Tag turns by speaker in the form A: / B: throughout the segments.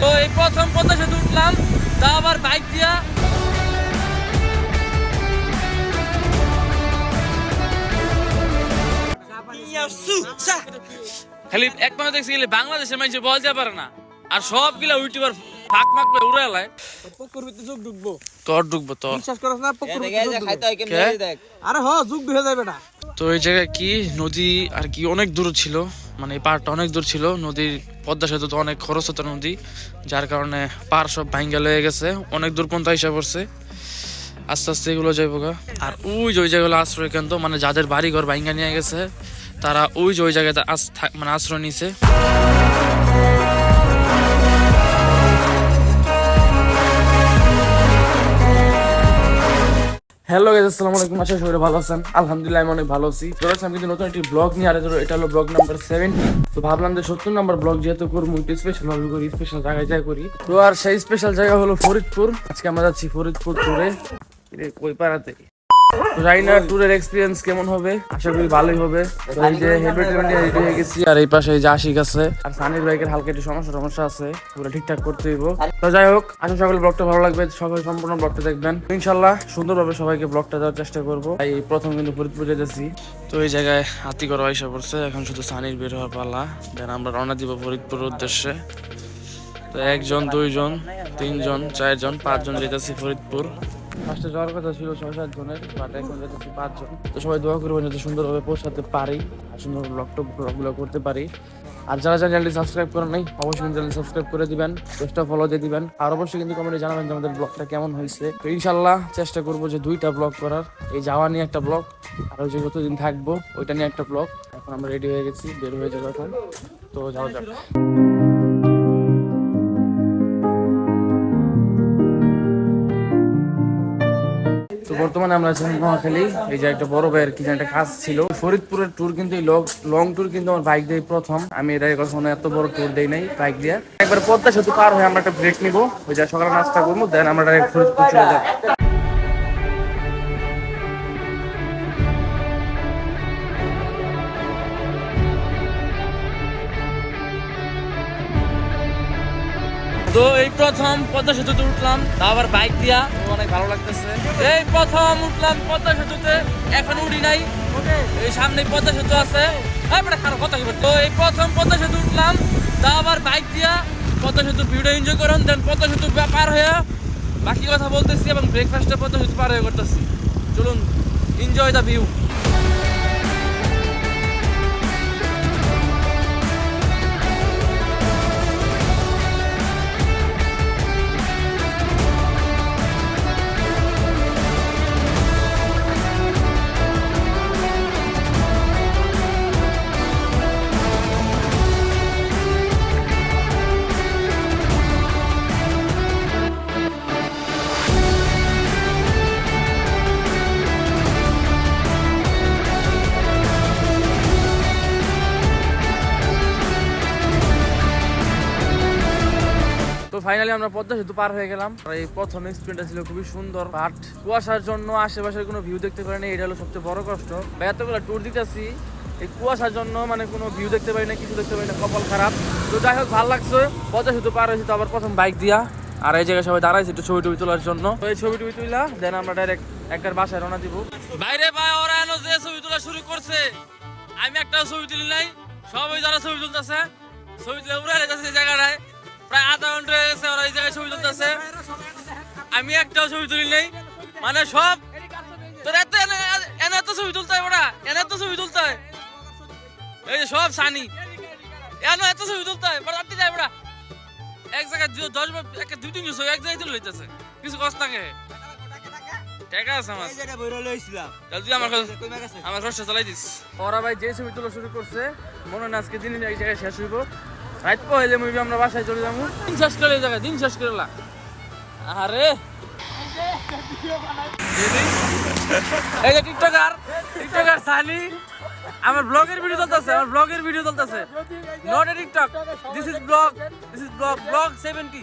A: তো এই প্রথম পদ্মা সেতু উঠলাম তা আবার বাইক দিয়া। খালি এক দেখছি গেলে বাংলাদেশের মানুষ বলতে পারে না আর সবগুলা ইউটিউবার ফাঁক মাক করে উড়ে এলায়।
B: পুকুর ভিতরে যুগ ঢুকবো
A: তোর ঢুকবো তোর।
B: বিশ্বাস করছ না পুকুর ভিতরে যুগ ঢুকবো। আরে হ যুগ ঢুকে যাবে না
A: তো এই জায়গায় কি নদী আর কি অনেক দূর ছিল। মানে এই পাহাড়টা অনেক দূর ছিল, নদীর পদ্মা সেতু তো অনেক খরচ হতো নদী, যার কারণে পাহাড় সব ভাঙ্গা লেগে গেছে, অনেক দূর পর্যন্ত হিসাব পড়ছে। আস্তে আস্তে এগুলো যাইব গা। আর ওই যে ওই জায়গাগুলো আশ্রয় কেন্দ্র মানে যাদের বাড়ি ঘর ভাঙ্গা নিয়ে গেছে, তারা ওই যে ওই জায়গায় মানে আশ্রয় নিছে। হ্যালো গাইজ আসসালামু আলাইকুম। আশা সবাই ভালো আছেন। আলহামদুলিল্লাহ, আমি অনেক ভালো আছি। চলে আসলাম কিন্তু নতুন একটি ব্লগ নিয়ে, আর এটা- হলো ব্লগ নাম্বার সেভেন তো ভাবলাম যে সত্তর নাম্বার ব্লগ যেহেতু করব, একটু স্পেশাল ভাবে করি স্পেশাল জায়গায় যাই করি। তো আর সেই স্পেশাল জায়গা হলো ফরিদপুর। আজকে আমরা যাচ্ছি ফরিদপুর ট্যুরে কই পাড়াতে? তো জানি না ট্যুরের এক্সপিরিয়েন্স কেমন হবে? আশা করি ভালোই হবে। এই যে হেলমেট রেডি হয়ে গেছি, আর এই পাশে যে আশিক আছে, আর সানির বাইকের হালকা একটু সমস্যা সমস্যা আছে, পুরো ঠিকঠাক করতে হইব। তো যাই হোক, আশা সকল ব্লগটা ভালো লাগবে সবাই সম্পূর্ণ ব্লগটা দেখবেন। ইনশাল্লাহ সুন্দরভাবে সবাইকে ব্লগটা দেওয়ার চেষ্টা করব। এই প্রথম কিন্তু ফরিদপুর যেতেছি। তো এই জায়গায় হাতি করা এসে পড়ছে, এখন শুধু সানির বের হওয়ার পালা। দেন আমরা রওনা দিব ফরিদপুর উদ্দেশ্যে। তো একজন, দুইজন, তিনজন, চারজন, পাঁচজন যেতেছি ফরিদপুর। ফার্স্টে যাওয়ার কথা ছিল ছয় সাত জনের বাট এখন যেতেছি পাঁচজন তো সবাই দোয়া করবেন যাতে সুন্দরভাবে পৌঁছাতে পারি আর সুন্দর ব্লগ টক ব্লগগুলো করতে পারি। আর যারা যারা চ্যানেলটি সাবস্ক্রাইব করেন নাই, অবশ্যই চ্যানেল সাবস্ক্রাইব করে দিবেন, পেজটা ফলো দিয়ে দিবেন। আর অবশ্যই কিন্তু কমেন্টে জানাবেন যে আমাদের ব্লগটা কেমন হয়েছে। তো ইনশাল্লাহ চেষ্টা করব যে দুইটা ব্লগ করার, এই যাওয়া নিয়ে একটা ব্লগ আর ওই যে কতদিন থাকব, ওইটা নিয়ে একটা ব্লগ এখন আমরা রেডি হয়ে গেছি, বের হয়ে যাব এখন। তো যাওয়া যাক। বর্তমানে আমরা আছি নোয়াখালী। এই যে একটা বড় ভাইয়ের কি একটা কাজ ছিল। ফরিদপুরের ট্যুর কিন্তু লং ট্যুর কিন্তু আমার বাইক দিয়ে প্রথম। আমি এর কখনো এত বড় ট্যুর দেই নাই বাইক দিয়ে। একবার পদ্মা সেতু পার হয়ে আমরা একটা ব্রেক নিবো। ওই যা সকালে নাস্তা করব দেন আমরা ফরিদপুর চলে যাব। তো এই প্রথম পদ্মা সেতুতে উঠলাম, তা আবার বাইক দিয়া। অনেক ভালো লাগতেছে। এই প্রথম উঠলাম পদ্মা সেতুতে, এখন উঠি নাই। এই সামনে পদ্মা সেতু আছে। বেটা খারাপ কথা তো এই প্রথম পদ্মা সেতু উঠলাম, তা আবার বাইক দিয়া পদ্মা সেতুর ভিডিও এনজয় করুন দেন পদ্মা সেতু পার হয়ে বাকি কথা বলতেছি এবং ব্রেকফাস্টে পদ্মা সেতু পার হয়ে করতেছি। চলুন এনজয় দ্য ভিউ আমরা পদ্মা সেতু পার হয়ে গেলাম। এই প্রথম এক্সপিরিয়েন্সটা ছিল খুবই সুন্দর বাট কুয়াশার জন্য আশেপাশের কোনো ভিউ দেখতে পারি না এটা হলো সবচেয়ে বড় কষ্ট। এতগুলো ট্যুর দিতেছি, এই কুয়াশার জন্য মানে কোনো ভিউ দেখতে পারি না কিছু দেখতে পারি না কপাল খারাপ। তো যাই হোক, ভালো লাগছে। পদ্মা সেতু পার হয়েছে তো আবার প্রথম বাইক দিয়া। আর এই জায়গায় সবাই দাঁড়াইছে একটু ছবি টবি তোলার জন্য। তো এই ছবি টবি তুইলা দেন আমরা ডাইরেক্ট একটার বাসায় রওনা দিব। বাইরে ভাই, ওরা এনো যে ছবি তোলা শুরু করছে। আমি একটা ছবি তুলি নাই, সবাই যারা ছবি তুলতেছে, ছবি তুলে উড়ে যাচ্ছে জায়গাটায় তুলতেছে আমি একটাও ছবি তুলি নাই। মানে সব তোর এত এনে- এত ছবি তুলতে হয় ওরা এনে এত ছবি তুলতে হয়। এই যে সব সানি। এনে এত ছবি তুলতে হয়। বড় আপনি যাই ওরা এক জায়গায় দশ বার একটা দুই তিন ছবি এক জায়গায় তুলে লইতেছে। কিছু কষ্ট থাকে। টাকা আছে আমার। তাহলে তুই আমার কাছে আমার কষ্ট চালাই দিস। ওরা ভাই যে ছবি তোলা শুরু করছে মনে হয় না আজকে দিন এক জায়গায় শেষ হইব। রাত পহলে মুভি আমরা বাসায় চলে যাব? দিন শেষ করে জায়গায় দিন শেষ করে লা। আরে এই যে টিকটকার টিকটকার সানি আমার ব্লগের ভিডিও চলতেছে আমার ব্লগের ভিডিও চলতেছে। Not a TikTok this is blog this is blog blog 70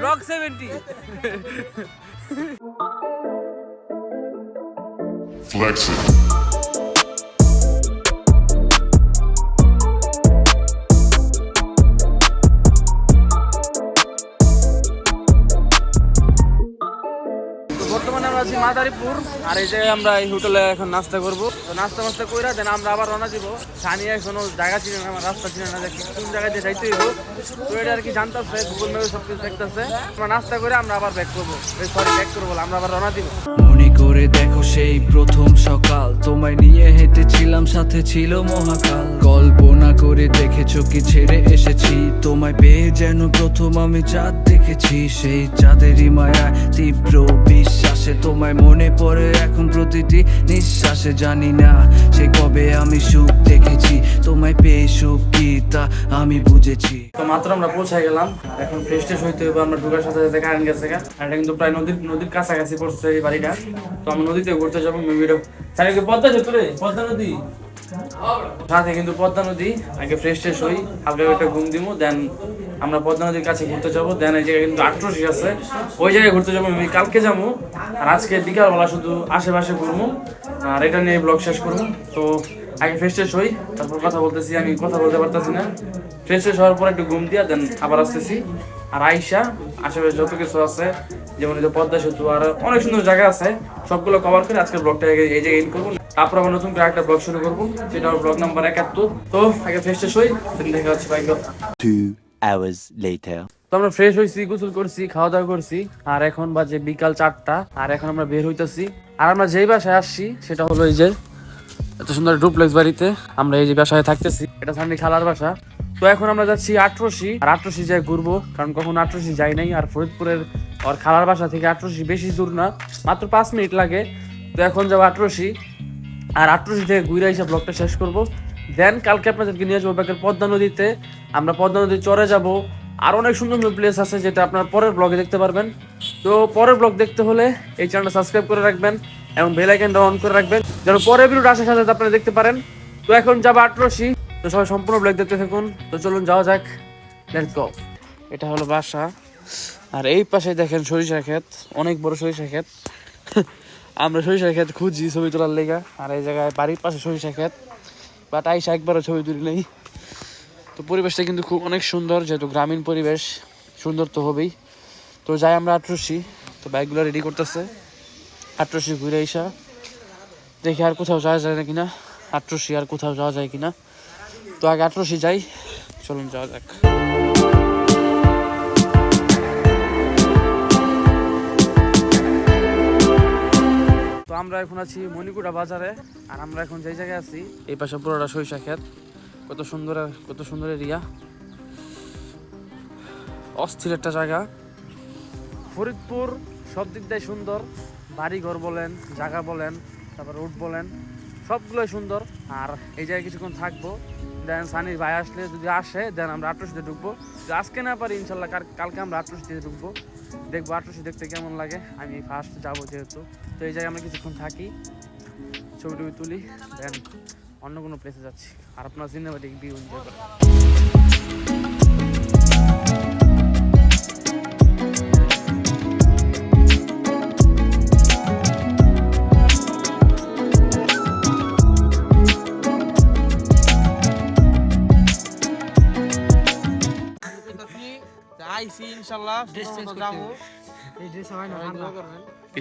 A: blog 70
C: Flexing.
A: আছি মাদারীপুর। আর এই যে আমরা এই হোটেলে এখন নাস্তা করব। তো নাস্তা মাস্তা কইরা দেন আমরা আবার রওনা দিব। সানি এখনও জায়গা ছিল না রাস্তা ছিল না কোন জায়গায় দিয়ে যাইতে হইব তো এটা আর কি জানতেছে গুগল ম্যাপে সব কিছু দেখতেছে। আমরা নাস্তা করে আমরা আবার ব্যাক করব। সরি ব্যাক করব আমরা আবার রওনা দিব।
C: করে দেখো সেই প্রথম সকাল। তোমায় নিয়ে হেঁটেছিলাম, সাথে ছিল মহাকাল। কল্পনা করে দেখেছ কি ছেড়ে এসেছি? তোমায় পেয়ে যেন প্রথম আমি চাঁদ দেখেছি। সেই চাঁদেরই মায়া তীব্র বিশ্বাসে তোমায় মনে পড়ে এখন প্রতিটি নিঃশ্বাসে জানি না সে কবে আমি সুখ দেখেছি। তোমায় পেয়ে সুখ কি তা আমি বুঝেছি।
A: তো মাত্র আমরা পৌঁছায় গেলাম। এখন ফ্রেশ ট্রেশ হইতে হবে আমরা ঢুকার সাথে সাথে কারেন্ট গেছে এটা কিন্তু প্রায় নদীর নদীর কাছাকাছি পড়ছে এই বাড়িটা। তো আমরা নদীতে ঘুরতে যাব মেবিটা চারিদিকে পদ্মা আছে তোরে পদ্মা নদী। সাথে কিন্তু পদ্মা নদী। আগে ফ্রেশ ট্রেশ হই, হালকা একটা ঘুম দিমু দেন আমরা পদ্মা নদীর কাছে ঘুরতে যাব। দেন এই জায়গায় কিন্তু আট্রসি আছে। ওই জায়গায় ঘুরতে যাব, আমি কালকে যাব। আর আজকে বিকালবেলা শুধু আশেপাশে ঘুরবো। আর এটা নিয়ে ব্লগ শেষ করব। তো আগে ফ্রেশ ট্রেশ হই, তারপর কথা বলতেছি। আমি কথা বলতে পারতেছি না। ফ্রেশ ট্রেশ হওয়ার পর একটু ঘুম দিয়া, দেন আবার আসতেছি। আর আইসা আশেপাশে যত কিছু আছে, যেমন পদ্মা সেতু আর অনেক সুন্দর জায়গা আছে, সবগুলো কভার করে আজকে ব্লগটা এই জায়গায় এন্ড করব। তারপর আবার নতুন করে একটা ব্লগ শুরু করব, সেটা ব্লগ নাম্বার একাত্তর। তো আগে ফ্রেশ ট্রেশ হই দেখা হচ্ছে
D: hours later.
A: তো আমরা ফ্রেশ হয়েছি গোসল করছি খাওয়া দাওয়া করছি। আর এখন বাজে বিকাল চারটা। আর এখন আমরা বের হইতেছি। আর আমরা যেই বাসায় আসছি, সেটা হলো এই যে এত সুন্দর ডুপ্লেক্স বাড়িতে। আমরা এই যে বাসায় থাকতেছি, এটা সামনে খালার বাসা। তো এখন আমরা যাচ্ছি আটরসি আর আটরসি যাই ঘুরবো, কারণ কখন আটরসি যাই নাই। আর ফরিদপুরের আর খালার বাসা থেকে আটরসি বেশি দূর না, মাত্র পাঁচ মিনিট লাগে। তো এখন যাব আটরসি আর আটরসি থেকে ঘুরে এসে ব্লগটা শেষ করব। দেন কালকে আপনাদেরকে নিয়ে যাব ব্যাকের পদ্মা নদীতে। আমরা পদ্মা নদী চরে যাব। আর অনেক সুন্দর সুন্দর প্লেস আছে যেটা আপনার পরের ব্লগে দেখতে পারবেন। তো পরের ব্লগ দেখতে হলে এই চ্যানেলটা সাবস্ক্রাইব করে রাখবেন এবং বেল আইকনটা অন করে রাখবেন। যেন পরের ভিডিওটা আসার সাথে আপনারা দেখতে পারেন। তো এখন যাব আটরসি তো সবাই সম্পূর্ণ ব্লগ দেখতে থাকুন। তো চলুন যাওয়া যাক। লেটস গো এটা হলো বাসা। আর এই পাশে দেখেন সরিষা ক্ষেত। অনেক বড় সরিষা ক্ষেত। আমরা সরিষা ক্ষেত খুঁজি ছবি তোলার লেগা। আর এই জায়গায় বাড়ির পাশে সরিষা ক্ষেত। বাট আইসা একবারও ছবি তুলি নেই। তো পরিবেশটা কিন্তু খুব অনেক সুন্দর, যেহেতু গ্রামীণ পরিবেশ, সুন্দর তো হবেই। তো যাই, আমরা আটরসি তো বাইকগুলো রেডি করতেছে। আটরসি ঘুরে আইসা। দেখি আর কোথাও যাওয়া যায় না। কিনা আটরসি আর কোথাও যাওয়া যায় কিনা। তো আগে আটরসি যাই। চলুন যাওয়া যাক। আমরা এখন আছি মণিকুড়া বাজারে, আর আমরা এখন যেই জায়গায় আছি, এই পাশে পুরোটা সরিষা ক্ষেত। কত সুন্দর কত সুন্দর এরিয়া। অস্থির একটা জায়গা। ফরিদপুর সব দিক দিয়ে সুন্দর। বাড়ি ঘর বলেন, জায়গা বলেন, তারপর রোড বলেন, সবগুলোই সুন্দর। আর এই জায়গায় কিছুক্ষণ থাকব। দেন সানির ভাই আসলে যদি আসে, দেন আমরা আটরশিতে ঢুকবো। আজকে না পারি, ইনশাল্লাহ কাল- কালকে আমরা আটরশিতে ঢুকবো। দেখব আটরশি দেখতে কেমন লাগে। আমি ফার্স্ট যাব যেহেতু। তো এই জায়গায় আমরা কিছুক্ষণ থাকি ছবি টবি তুলি দেন অন্য কোনো প্লেসে যাচ্ছি। আর আপনার সিনেমাটিক ভিউ এনজয় করেন।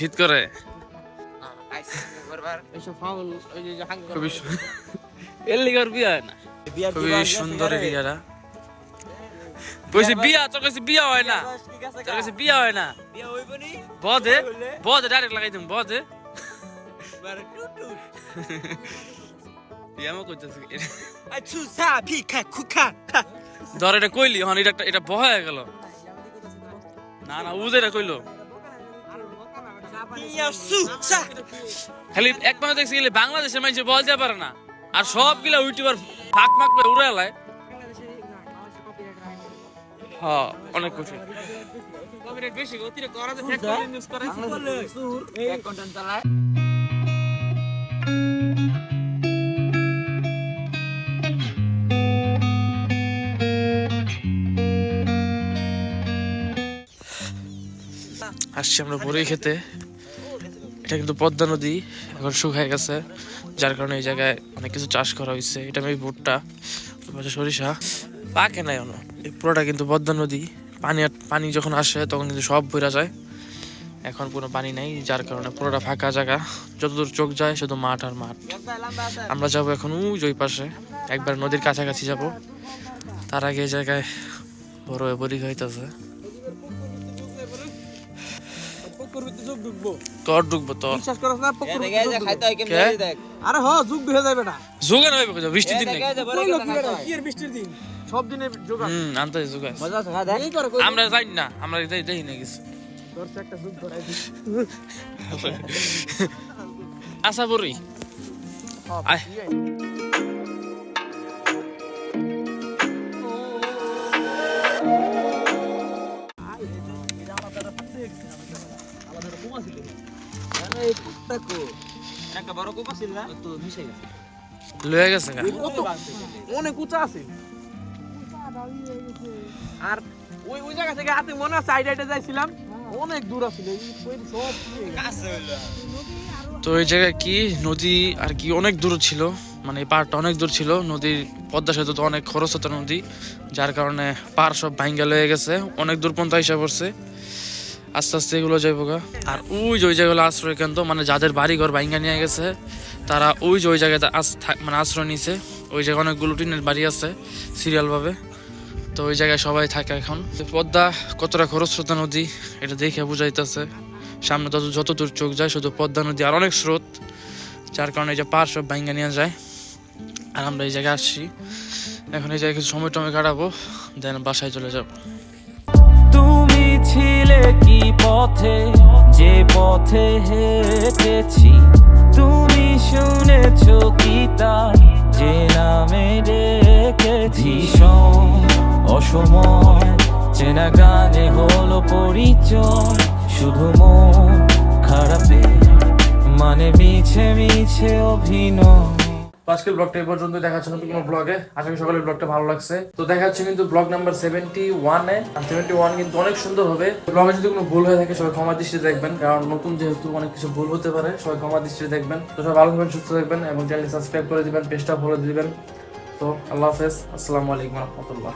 A: শীত করে? খুবই এর লিগার বিয়া হয় না। খুবই সুন্দর এরিয়াটা কইছে বিয়া তোর কাছে বিয়া হয় না। তোর কাছে বিয়া হয় না। বদে বদে ডাইরেক্ট লাগাই দিম বদে। কইতাছে ধর এটা কইলি হন এটা এটা বহা হয়ে গেল। না না উজে এটা কইলো। খালি এক মানে দেখছি গেলে বাংলাদেশের মানুষ বলতে পারে না। আর সবগুলা ইউটিউবার ফাঁক ফাঁক করে উড়ে এলায় হ্যাঁ অনেক কঠিন।
B: বেশি অতিরিক্ত করা যায়।
A: আসছি আমরা বড়ই খেতে। এটা কিন্তু পদ্মা নদী এখন শুকায় গেছে, যার কারণে এই জায়গায় অনেক কিছু চাষ করা হয়েছে। এটা আমি ভুট্টা সরিষা পাকে নাই অন্য এই পুরোটা কিন্তু পদ্মা নদী। পানি পানি যখন আসে, তখন কিন্তু সব বইরা যায়। এখন কোনো পানি নেই, যার কারণে পুরোটা ফাঁকা জায়গা। যতদূর চোখ যায়, শুধু মাঠ আর মাঠ। আমরা যাব এখন ওই পাশে। একবার নদীর কাছাকাছি যাব। তার আগে এই জায়গায় বড় বড়ি হইতেছে তোর ঢুকবো। তোর
B: বিশ্বাস করছ না পুকুর
A: কে?
B: আরে হ যুগ হয়ে যাবে না।
A: জোগান হইবে কোথাও, বৃষ্টির দিন নাকি?
B: কি এর বৃষ্টির দিন? সব দিনে যোগা
A: হুম আনতে আমরা যাই না আমরা যাই দেখি না কিছু।
B: তোর একটা যুগ ধরাই দিই
A: আশা করি। আয়।
B: একটা বড় কোপ আছিল না? তো মিশে গেছে।
A: লয়ে গেছে গা।
B: কত অনেক উঁচা আছে। আর ওই ওই জায়গা থেকে হাতে মনে আছে আইডা আইডা যাইছিলাম। অনেক দূর আছিল এই কই সব কাছে হইল
A: তো এই জায়গায় কি? নদী আর কি অনেক দূর ছিল। মানে পাহাড়টা অনেক দূর ছিল। নদীর পদ্মা সেতু তো অনেক খরচ হতো নদী। যার কারণে পার সব ভাঙ্গা লয়ে গেছে। অনেক দূর পর্যন্ত হিসাব করছে আস্তে আস্তে এগুলো যাইব গা। আর ওই যে ওই জায়গাগুলো আশ্রয় কেন্দ্র মানে যাদের বাড়ি ঘর ভাইঙ্গা নিয়ে গেছে, তারা ওই যে ওই জায়গাতে মানে আশ্রয় নিছে। ওই জায়গায় অনেকগুলো টিনের বাড়ি আছে, সিরিয়ালভাবে। তো ওই জায়গায় সবাই থাকে এখন। পদ্মা কতটা খরস্রোতা নদী, এটা দেখে বুঝাইতেছে। সামনে যত যত দূর চোখ যায়, শুধু পদ্মা নদী আর অনেক স্রোত, যার কারণে এই যে পার সব ভাঙ্গা নিয়ে যায়। আর আমরা এই জায়গায় আসছি। এখন এই জায়গায় কিছু সময় টমে কাটাবো, দেন বাসায় চলে যাব।
E: ছিলে কি পথে? যে পথে হেঁটেছি। তুমি শুনেছ কি তার? যে নামে ডেকেছি। অসময় চেনা গানে হলো পরিচয়। শুধু মন খারাপে মানে মিছে মিছে অভিনয়।
A: আজকের ব্লগটা এই পর্যন্ত দেখা যাচ্ছে নতুন কোনো ব্লগে। আশা করি সকলের ব্লগটা ভালো লাগছে। তো দেখা কিন্তু ব্লগ নাম্বার সেভেন্টি ওয়ানে আর সেভেন্টি ওয়ান কিন্তু অনেক সুন্দর হবে। ব্লগে যদি কোনো ভুল হয়ে থাকে, সবাই ক্ষমা দৃষ্টিতে দেখবেন। কারণ নতুন যেহেতু অনেক কিছু ভুল হতে পারে, সবাই ক্ষমা দৃষ্টিতে দেখবেন। তো সবাই ভালো থাকবেন, সুস্থ থাকবেন এবং চ্যানেলটি সাবস্ক্রাইব করে দিবেন পেজটা ফলো দিবেন। তো আল্লাহ হাফেজ। আসসালামু আলাইকুম রহমতুল্লাহ।